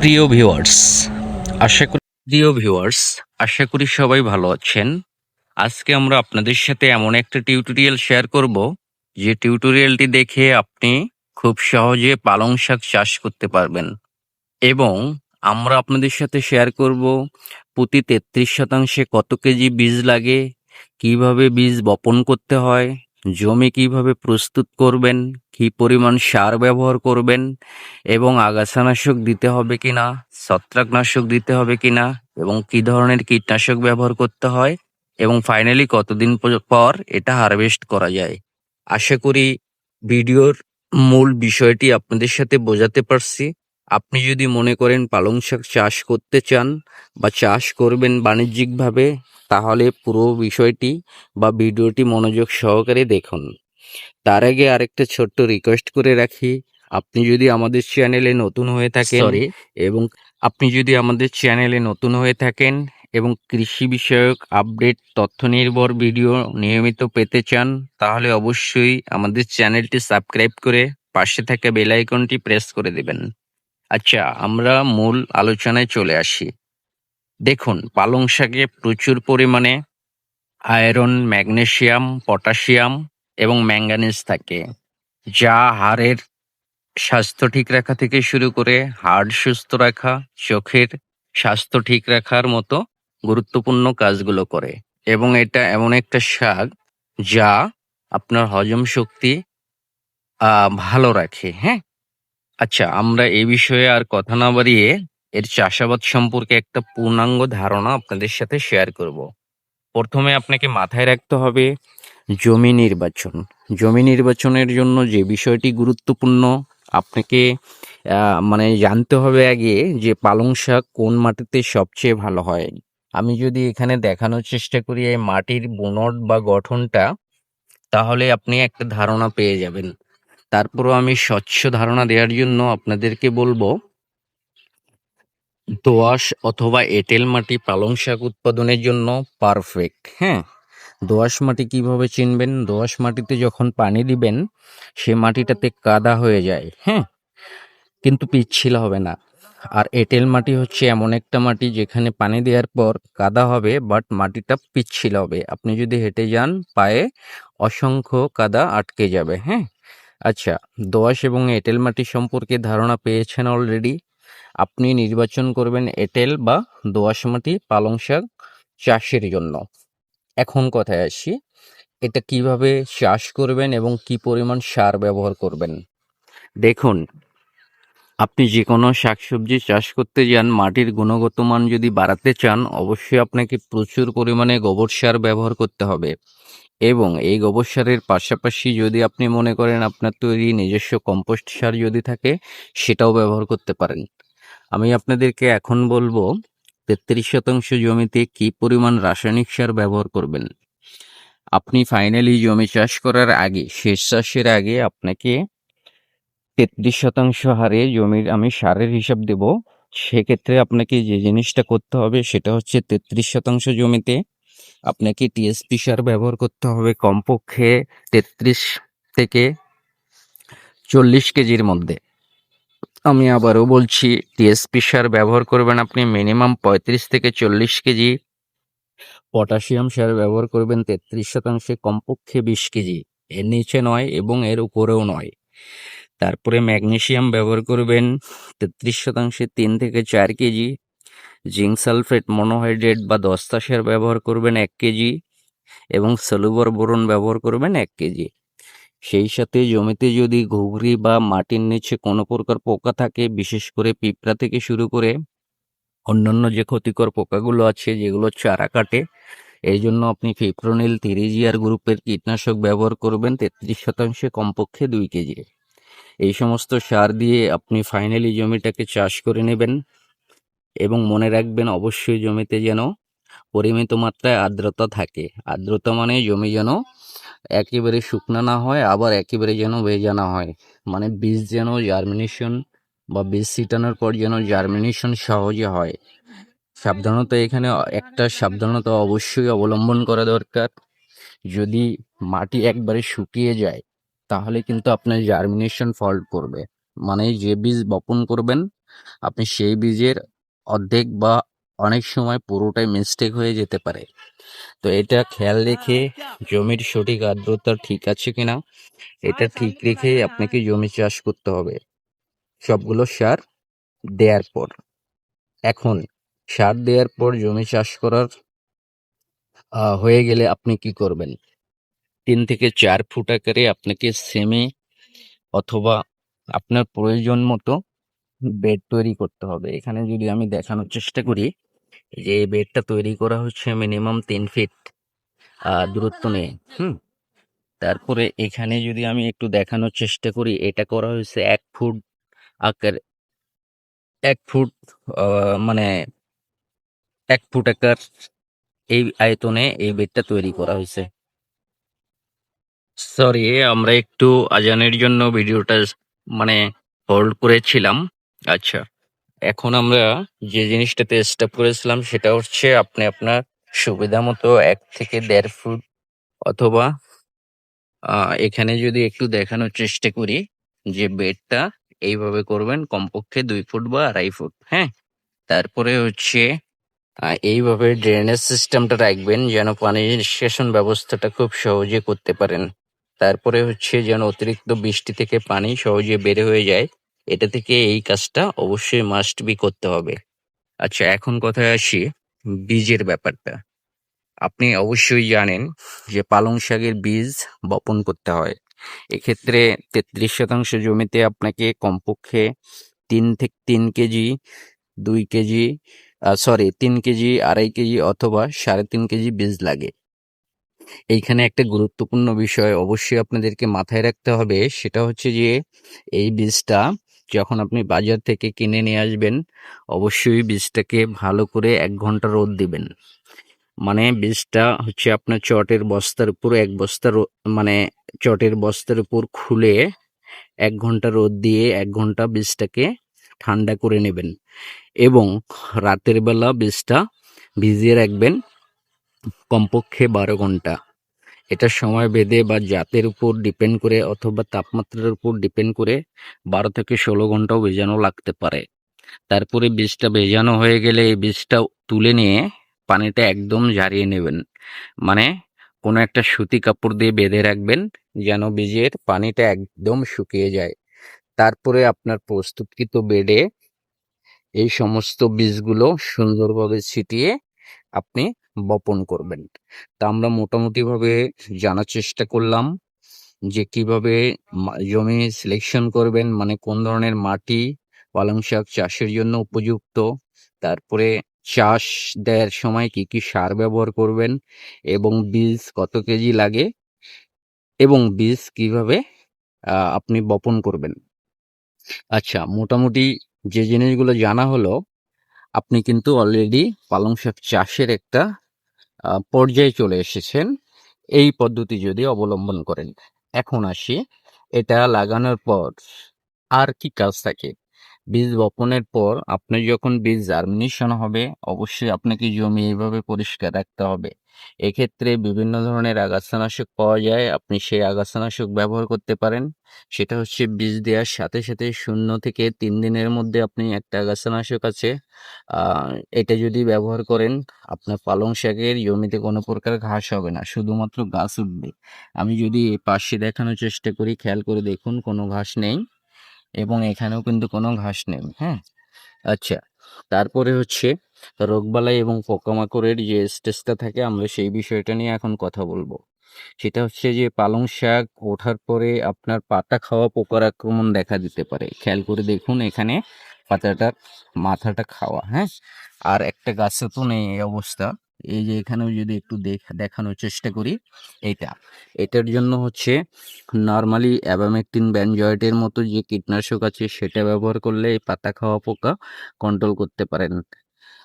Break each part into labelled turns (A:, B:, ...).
A: প্রিয় ভিউয়ার্স আশা করি প্রিয় ভিউয়ার্স আশা করি সবাই ভালো আছেন। আজকে আমরা আপনাদের সাথে এমন একটা টিউটোরিয়াল শেয়ার করব, যে টিউটোরিয়ালটি দেখে আপনি খুব সহজে পালং শাক চাষ করতে পারবেন। এবং আমরা আপনাদের সাথে শেয়ার করব, প্রতি তেত্রিশ শতাংশে কত কেজি বীজ লাগে, কীভাবে বীজ বপন করতে হয় জমি কীভাবে প্রস্তুত করবেন? কি পরিমাণ সার ব্যবহার করবেন? এবং আগাছানাশক দিতে হবে কিনা? ছত্রাকনাশক দিতে হবে কিনা? এবং কি ধরনের কীটনাশক ব্যবহার করতে হয়? এবং ফাইনালি কতদিন পর এটা হারভেস্ট করা যায়? আশা করি ভিডিওর মূল বিষয়টি আপনাদের সাথে বোঝাতে পারছি। আপনি যদি মনে করেন পালং শাক চাষ করতে চান বা চাষ করবেন বাণিজ্যিকভাবে তাহলে পুরো বিষয়টি বা ভিডিওটি মনোযোগ সহকারে দেখুন। তার আগে আরেকটা ছোট্ট রিকোয়েস্ট করে রাখি। আপনি যদি আমাদের চ্যানেলে নতুন হয়ে থাকেন. এবং আপনি যদি আমাদের চ্যানেলে নতুন হয়ে থাকেন এবং কৃষি বিষয়ক আপডেট তথ্য নির্ভর ভিডিও নিয়মিত পেতে চান তাহলে অবশ্যই আমাদের চ্যানেলটি সাবস্ক্রাইব করে পাশে থাকা বেল আইকনটি প্রেস করে দেবেন। আচ্ছা আমরা মূল আলোচনায় চলে আসি। দেখুন, পালং শাকে প্রচুর পরিমাণে আয়রন, ম্যাগনেশিয়াম, পটাশিয়াম এবং ম্যাঙ্গানিজ থাকে, যা হাড়ের স্বাস্থ্য ঠিক রাখা থেকে শুরু করে হাড় সুস্থ রাখা, চোখের স্বাস্থ্য ঠিক রাখার মতো গুরুত্বপূর্ণ কাজগুলো করে এবং এটা এমন একটা শাক যা আপনার হজম শক্তি ভালো রাখে হ্যাঁ? আচ্ছা আমরা এই বিষয়ে আর কথা না বাড়িয়ে এর চাষাবাদ সম্পর্কে একটা পূর্ণাঙ্গ ধারণা আপনাদের সাথে শেয়ার করব। প্রথমে আপনাকে মাথায় রাখতে হবে জমি নির্বাচন। জমি নির্বাচনের জন্য যে বিষয়টি গুরুত্বপূর্ণ, আপনাকে মানে জানতে হবে আগে যে পালং শাক কোন মাটিতে সবচেয়ে ভালো হয়। আমি যদি এখানে দেখানোর চেষ্টা করি এই মাটির বুনট বা গঠনটা, তাহলে আপনি একটা ধারণা পেয়ে যাবেন। তারপরও আমি স্বচ্ছ ধারণা দেওয়ার জন্য আপনাদেরকে বলব, দোআঁশ অথবা এঁটেল মাটি পালং শাক উৎপাদনের জন্য পারফেক্ট হ্যাঁ? দোআঁশ মাটি কীভাবে চিনবেন? দোআঁশ মাটিতে যখন পানি দিবেন, সে মাটিটাতে কাদা হয়ে যায় হ্যাঁ? কিন্তু পিচ্ছিল হবে না। আর এঁটেল মাটি হচ্ছে এমন একটা মাটি যেখানে পানি দেওয়ার পর কাদা হবে বাট মাটিটা পিচ্ছিল হবে। আপনি যদি হেঁটে যান, পায়ে অসংখ্য কাদা আটকে যাবে হ্যাঁ? আচ্ছা দোআঁশ এবং এঁটেল মাটি সম্পর্কে ধারণা পেয়েছেন অলরেডি আপনি নির্বাচন করবেন এঁটেল বা দোআঁশ মাটি পালং শাক চাষের জন্য। এখন কথায় আসি, এটা কীভাবে চাষ করবেন এবং কি পরিমাণ সার ব্যবহার করবেন? দেখুন, আপনি যে কোনো শাকসবজি চাষ করতে যান, মাটির গুণগত মান যদি বাড়াতে চান, অবশ্যই আপনাকে প্রচুর পরিমাণে গোবর সার ব্যবহার করতে হবে। এবং এই গোবর সারের পাশাপাশি যদি আপনি মনে করেন আপনার তৈরি নিজস্ব কম্পোস্ট সার যদি থাকে, সেটাও ব্যবহার করতে পারেন। আমি আপনাদেরকে এখন বলব, তেত্রিশ শতাংশ জমিতে কি পরিমাণ রাসায়নিক সার ব্যবহার করবেন? আপনি ফাইনালি জমি চাষ করার আগে শেষ চাষের আগে আপনাকে তেত্রিশ শতাংশ হারে জমির আমি সারের হিসাব দেব। সেক্ষেত্রে আপনাকে যে জিনিসটা করতে হবে, সেটা হচ্ছে তেত্রিশ শতাংশ জমিতে আপনাকে টিএসপি সার ব্যবহার করতে হবে কমপক্ষে তেত্রিশ থেকে চল্লিশ কেজির মধ্যে। আমি আবারও বলছি টিএসপি সার ব্যবহার করবেন আপনি মিনিমাম পঁয়ত্রিশ থেকে চল্লিশ কেজি। পটাশিয়াম সার ব্যবহার করবেন তেত্রিশ শতাংশে, কমপক্ষে বিশ কেজি। এর নিচে নয় এবং এর উপরেও নয়। তারপরে ম্যাগনেশিয়াম ব্যবহার করবেন তেত্রিশ শতাংশে তিন থেকে চার কেজি। জিঙ্ক সালফেট মনোহাইড্রেট বা দস্তা সার ব্যবহার করবেন এক কেজি এবং সলুবর বোরন ব্যবহার করবেন এক কেজি। সেই সাথে জমিতে যদি ঘুঘরি বা মাটির নিচে কোনো প্রকার পোকা থাকে, বিশেষ করে পিঁপড়া থেকে শুরু করে অন্যান্য যে ক্ষতিকর পোকাগুলো আছে, যেগুলো চারা কাটে এই জন্য আপনি ফিপ্রোনিল থিরিজিয়ার গ্রুপের কীটনাশক ব্যবহার করবেন তেত্রিশ শতাংশে, কমপক্ষে দুই কেজি। এই সমস্ত সার দিয়ে আপনি ফাইনালি জমিটাকে চাষ করে নেবেন। এবং মনে রাখবেন অবশ্যই জমিতে যেন পরিমিত মাত্রায় আর্দ্রতা থাকে। আর্দ্রতা মানে জমি যেন একেবারে শুকনো না হয়, আবার একেবারে যেন ভেজা না হয়। মানে বীজ যেন জার্মিনেশন বা বীজ ছিটানোর পর যেন জার্মিনেশন সহজে হয়। সাবধানতা এখানে একটা সাবধানতা অবশ্যই অবলম্বন করা দরকার। যদি মাটি একবারে শুকিয়ে যায়, তাহলে কিন্তু আপনার জার্মিনেশন ফল্ট করবে মানে যে বীজ বপন করবেন, আপনি সেই বীজের অর্ধেক বা অনেক সময় পুরোটাই মিস্টেক হয়ে যেতে পারে। তো এটা খেয়াল রেখে জমির সঠিক আর্দ্রতা ঠিক আছে কিনা, এটা ঠিক রেখে আপনাকে জমি চাষ করতে হবে। সবগুলো সার দেওয়ার পর। এখন সার দেওয়ার পর জমি চাষ করার হয়ে গেলে আপনি কি করবেন? তিন থেকে চার ফুট আকারে আপনাকে সেমে অথবা আপনার প্রয়োজন মতো বেড তৈরি করতে হবে। এখানে যদি আমি দেখানোর চেষ্টা করি যে এই বেডটা তৈরি করা হচ্ছে মিনিমাম তিন ফিট দূরত্ব নেই হুম। তারপরে এখানে যদি আমি একটু দেখানোর চেষ্টা করি, এটা করা হয়েছে এক ফুট আকার, এক ফুট মানে এক ফুট আকার এই আয়তনে এই বেডটা তৈরি করা হয়েছে। সরি, আমরা একটু আজানের জন্য ভিডিওটা মানে হোল্ড করেছিলাম। আচ্ছা। এখন আমরা যে জিনিসটাতে স্টপ করেছিলাম সেটা হচ্ছে আপনি আপনার সুবিধা মতো এক থেকে দেড় ফুট অথবা আহ, এখানে যদি একটু দেখানোর চেষ্টা করি যে বেডটা এইভাবে করবেন কমপক্ষে দুই ফুট বা আড়াই ফুট হ্যাঁ? তারপরে হচ্ছে এইভাবে ড্রেনেজ সিস্টেমটা রাখবেন যেন পানি নিষ্কাশন ব্যবস্থাটা খুব সহজে করতে পারেন। তারপরে হচ্ছে যেন অতিরিক্ত বৃষ্টি থেকে পানি সহজে বের হয়ে যায়। এটা থেকে এই কাজটা অবশ্যই মাস্ট বি করতে হবে। আচ্ছা এখন কথায় আসি? বীজের ব্যাপারটা। আপনি অবশ্যই জানেন যে পালং শাকের বীজ বপন করতে হয়। এক্ষেত্রে তেত্রিশ শতাংশ জমিতে আপনাকে কমপক্ষে তিন থেকে তিন কেজি, দুই কেজি সরি তিন কেজি, আড়াই কেজি অথবা সাড়ে তিন কেজি বীজ লাগে। এইখানে একটা গুরুত্বপূর্ণ বিষয় অবশ্যই আপনাদেরকে মাথায় রাখতে হবে, সেটা হচ্ছে যে এই বীজটা যখন আপনি বাজার থেকে কিনে নিয়ে আসবেন, অবশ্যই বীজটাকে ভালো করে এক ঘণ্টা রোদ দিবেন। মানে বীজটা হচ্ছে আপনার চটের বস্তার উপর, এক বস্তা মানে চটের বস্তার উপর খুলে এক ঘণ্টা রোদ দিয়ে এক ঘণ্টা বীজটাকে ঠান্ডা করে নেবেন এবং রাতের বেলা বীজটা ভিজিয়ে রাখবেন কমপক্ষে বারো ঘণ্টা। এটা সময় বেঁধে বা জাতের উপর ডিপেন্ড করে অথবা তাপমাত্রার উপর ডিপেন্ড করে বারো থেকে ষোলো ঘন্টাও ভেজানো লাগতে পারে। তারপরে বীজটা ভেজানো হয়ে গেলে এই বীজটা তুলে নিয়ে পানিটা একদম ঝারিয়ে নেবেন। মানে কোনো একটা সুতি কাপড় দিয়ে বেঁধে রাখবেন যেন বীজের পানিটা একদম শুকিয়ে যায়। তারপরে আপনার প্রস্তুতকৃত বেডে এই সমস্ত বীজগুলো সুন্দরভাবে ছিটিয়ে আপনি বপন করবেন। তা আমরা মোটামুটিভাবে জানার চেষ্টা করলাম যে কীভাবে জমি সিলেকশন করবেন মানে কোন ধরনের মাটি, পালং শাক চাষের জন্য উপযুক্ত, তারপরে চাষ দেওয়ার সময় কি কি সার ব্যবহার করবেন, এবং বীজ কত কেজি লাগে, এবং বীজ কীভাবে আপনি বপন করবেন। আচ্ছা মোটামুটি যে জিনিসগুলো জানা হলো, আপনি কিন্তু অলরেডি পালং শাক চাষের একটা পর্যায়ে চলে এসেছেন। এই পদ্ধতি যদি অবলম্বন করেন। এখন আসি, এটা লাগানোর পর আর কি কাজ থাকে? বীজ বপনের পর আপনি যখন বীজ জার্মিনেশন হবে, অবশ্যই আপনাকে জমি এইভাবে পরিষ্কার রাখতে হবে। এক্ষেত্রে বিভিন্ন ধরনের আগাছানাশক পাওয়া যায়, আপনি সেই আগাছানাশক ব্যবহার করতে পারেন। সেটা হচ্ছে বীজ দেওয়ার সাথে সাথে শূন্য থেকে তিন দিনের মধ্যে আপনি একটা আগাছানাশক আছে এটা যদি ব্যবহার করেন, আপনার পালং শাকের জমিতে কোনো প্রকার ঘাস হবে না, শুধুমাত্র গাছ উঠবে। আমি যদি পাশে দেখানোর চেষ্টা করি, খেয়াল করে দেখুন, কোনো ঘাস নেই। এবং এখানেও কিন্তু কোনো ঘাস নেই হ্যাঁ? আচ্ছা তারপরে হচ্ছে রোগবালাই এবং পোকামাকড়ের যে স্টেজটা থাকে, আমরা সেই বিষয়টা নিয়ে এখন কথা বলব। সেটা হচ্ছে যে পালং শাক ওঠার পরে আপনার পাতা খাওয়া পোকার আক্রমণ দেখা দিতে পারে। খেয়াল করে দেখুন এখানে পাতাটার মাথাটা খাওয়া হ্যাঁ? আর একটা গাছে তো নেই এই অবস্থা। এই যে এখানেও যদি একটু দেখ- দেখানোর চেষ্টা করি এটা এটার জন্য হচ্ছে নর্মালি অ্যাবামেকটিন ব্যানজয়েটের মতো যে কীটনাশক আছে, সেটা ব্যবহার করলে এই পাতা খাওয়া পোকা কন্ট্রোল করতে পারেন।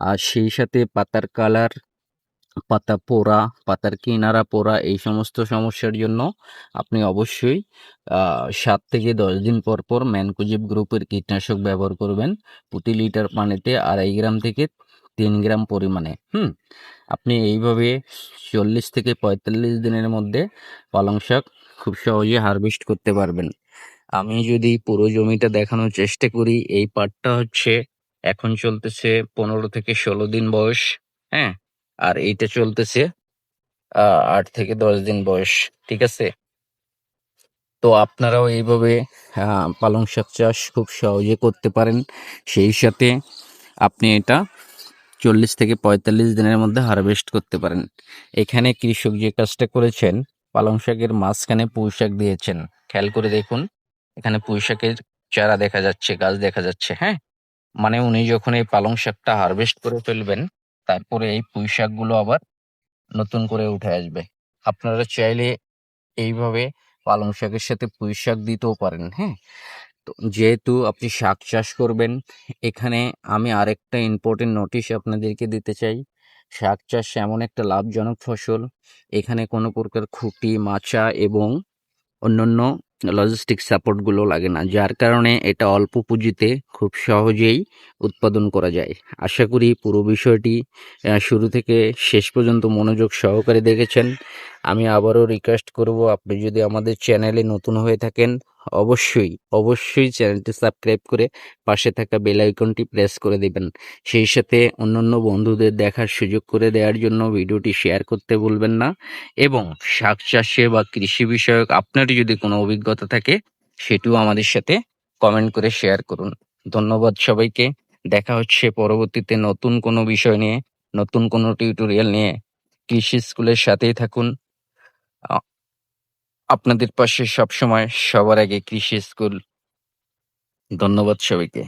A: আর সেই সাথে পাতার কালার পাতা পোড়া, পাতার কিনারা পোড়া, এই সমস্ত সমস্যার জন্য আপনি অবশ্যই সাত থেকে দশ দিন পর পর ম্যানকোজিব গ্রুপের কীটনাশক ব্যবহার করবেন। প্রতি লিটার পানিতে আড়াই গ্রাম থেকে তিন গ্রাম পরিমাণে। হুম? আপনি এইভাবে চল্লিশ থেকে পঁয়তাল্লিশ দিনের মধ্যে পালং শাক খুব সহজে হারভেস্ট করতে পারবেন। আমি যদি পুরো জমিটা দেখানোর চেষ্টা করি, এই পাটটা হচ্ছে এখন চলতেছে পনেরো থেকে ষোলো দিন বয়স হ্যাঁ? আর এইটা চলতেছে আট থেকে দশ দিন বয়স, ঠিক আছে? তো আপনারাও এইভাবে পালং শাক চাষ খুব সহজে করতে পারেন। সেই সাথে আপনি এটা চল্লিশ থেকে পঁয়তাল্লিশ দিনের মধ্যে হারভেস্ট করতে পারেন। এখানে কৃষক যে কাজটা করেছেন, পালং শাকের মাঝখানে পুঁই শাক দিয়েছেন। খেয়াল করে দেখুন, এখানে পুঁই শাকের চারা দেখা যাচ্ছে, গাছ দেখা যাচ্ছে হ্যাঁ? মানে উনি যখন এই পালং শাকটা হারভেস্ট করে ফেলবেন, তারপরে এই পুঁই শাকগুলো আবার নতুন করে উঠে আসবে। আপনারা চাইলে এইভাবে পালং শাকের সাথে পুঁই শাক দিতেও পারেন হ্যাঁ? তো যেহেতু আপনি শাক চাষ করবেন, এখানে আমি আরেকটা ইম্পর্টেন্ট নোটিশ আপনাদেরকে দিতে চাই। শাক চাষ এমন একটা লাভজনক ফসল। এখানে কোনো প্রকার খুঁটি, মাচা এবং অন্যান্য লজিস্টিক সাপোর্টগুলো লাগে না, যার কারণে এটা অল্প পুঁজিতে খুব সহজেই উৎপাদন করা যায়। আশা করি পুরো বিষয়টি শুরু থেকে শেষ পর্যন্ত মনোযোগ সহকারে দেখেছেন। আমি আবারও রিকোয়েস্ট করব, আপনি যদি আমাদের চ্যানেলে নতুন হয়ে থাকেন, অবশ্যই অবশ্যই চ্যানেলটি সাবস্ক্রাইব করে পাশে থাকা বেল আইকনটি প্রেস করে দেবেন। সেই সাথে অন্যান্য বন্ধুদের দেখার সুযোগ করে দেওয়ার জন্য ভিডিওটি শেয়ার করতে ভুলবেন না এবং শাক চাষে বা কৃষি বিষয়ক আপনার যদি কোনো অভিজ্ঞতা থাকে, সেটিও আমাদের সাথে কমেন্ট করে শেয়ার করুন। ধন্যবাদ সবাইকে, দেখা হচ্ছে পরবর্তীতে নতুন কোনো বিষয় নিয়ে, নতুন কোনো টিউটোরিয়াল নিয়ে। কৃষি স্কুলের সাথেই থাকুন। আ- আপনাদের পাশে সবসময় সবার আগে কৃষি স্কুল। ধন্যবাদ সবাইকে।